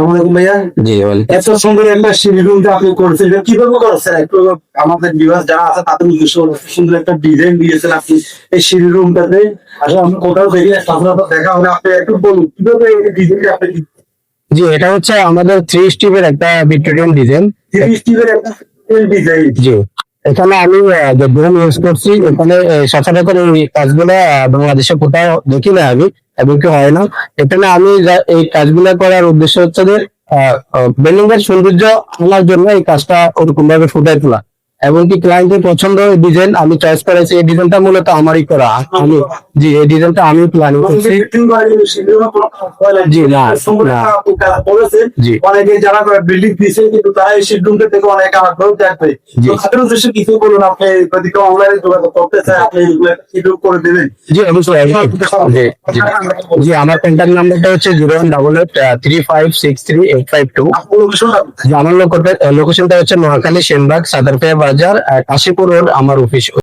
আসসালামাইকুম ভাইয়া। জি এত সুন্দর একটা আপনি করেছেন এটা কীভাবে করেছেন একটু আমাদের বিভাগ যারা আছে তাদের উদ্দেশ্য সুন্দর একটা ডিজাইন দিয়েছেন আপনি এই আসলে আমি কোথাও দেখি দেখা হলে আপনি একটু বলুন কীভাবে এই ডিজাইনটা আপনি জি এটা হচ্ছে আমাদের থ্রি স্টিপের একটা ভিক্টোরিয়ান ডিজাইন থ্রি স্টিলের একটা ডিজাইন জি এখানে আমি যে ড্রোন ইউজ করছি এখানে সচরাচর এই কাজগুলো বাংলাদেশে কোথাও দেখি না আমি। এবং কি হয় না? এখানে আমি এই কাজগুলা করার উদ্দেশ্য হচ্ছে যে বিল্ডিং এর সৌন্দর্য আনার জন্য এই কাজটা ওরকম ভাবে ফুটাই তোলা। এবং কি ক্লায়েন্টের পছন্দ ডিজাইন আমি চয়েস করেছি এই ডিজাইনটা মূলত আমারই করা। আমি জি এই ডিজাইনটা আমি প্ল্যানিং করছি। জি, না। জি। অনেকে যারা বিল্ডিং দিচ্ছে কিন্তু তারা এই শিডরুমটা থেকে অনেক আগ্রহ দেখবে। জি। তো তাদের উদ্দেশ্যে কিছু বলুন আপনি যদি কেউ অনলাইনে যোগাযোগ করতে চায় আপনি শিডরুম করে দেবেন। জি অবশ্যই। জি জি। আমার কন্ট্যাক্ট নাম্বারটা হচ্ছে zero one double eight three five six three eight five two আমার লোকেশনটা হচ্ছে নোয়াখালী সেনবাগ সাদারফিয়া বাজার আশি কাশীপুর রোড আমার অফিস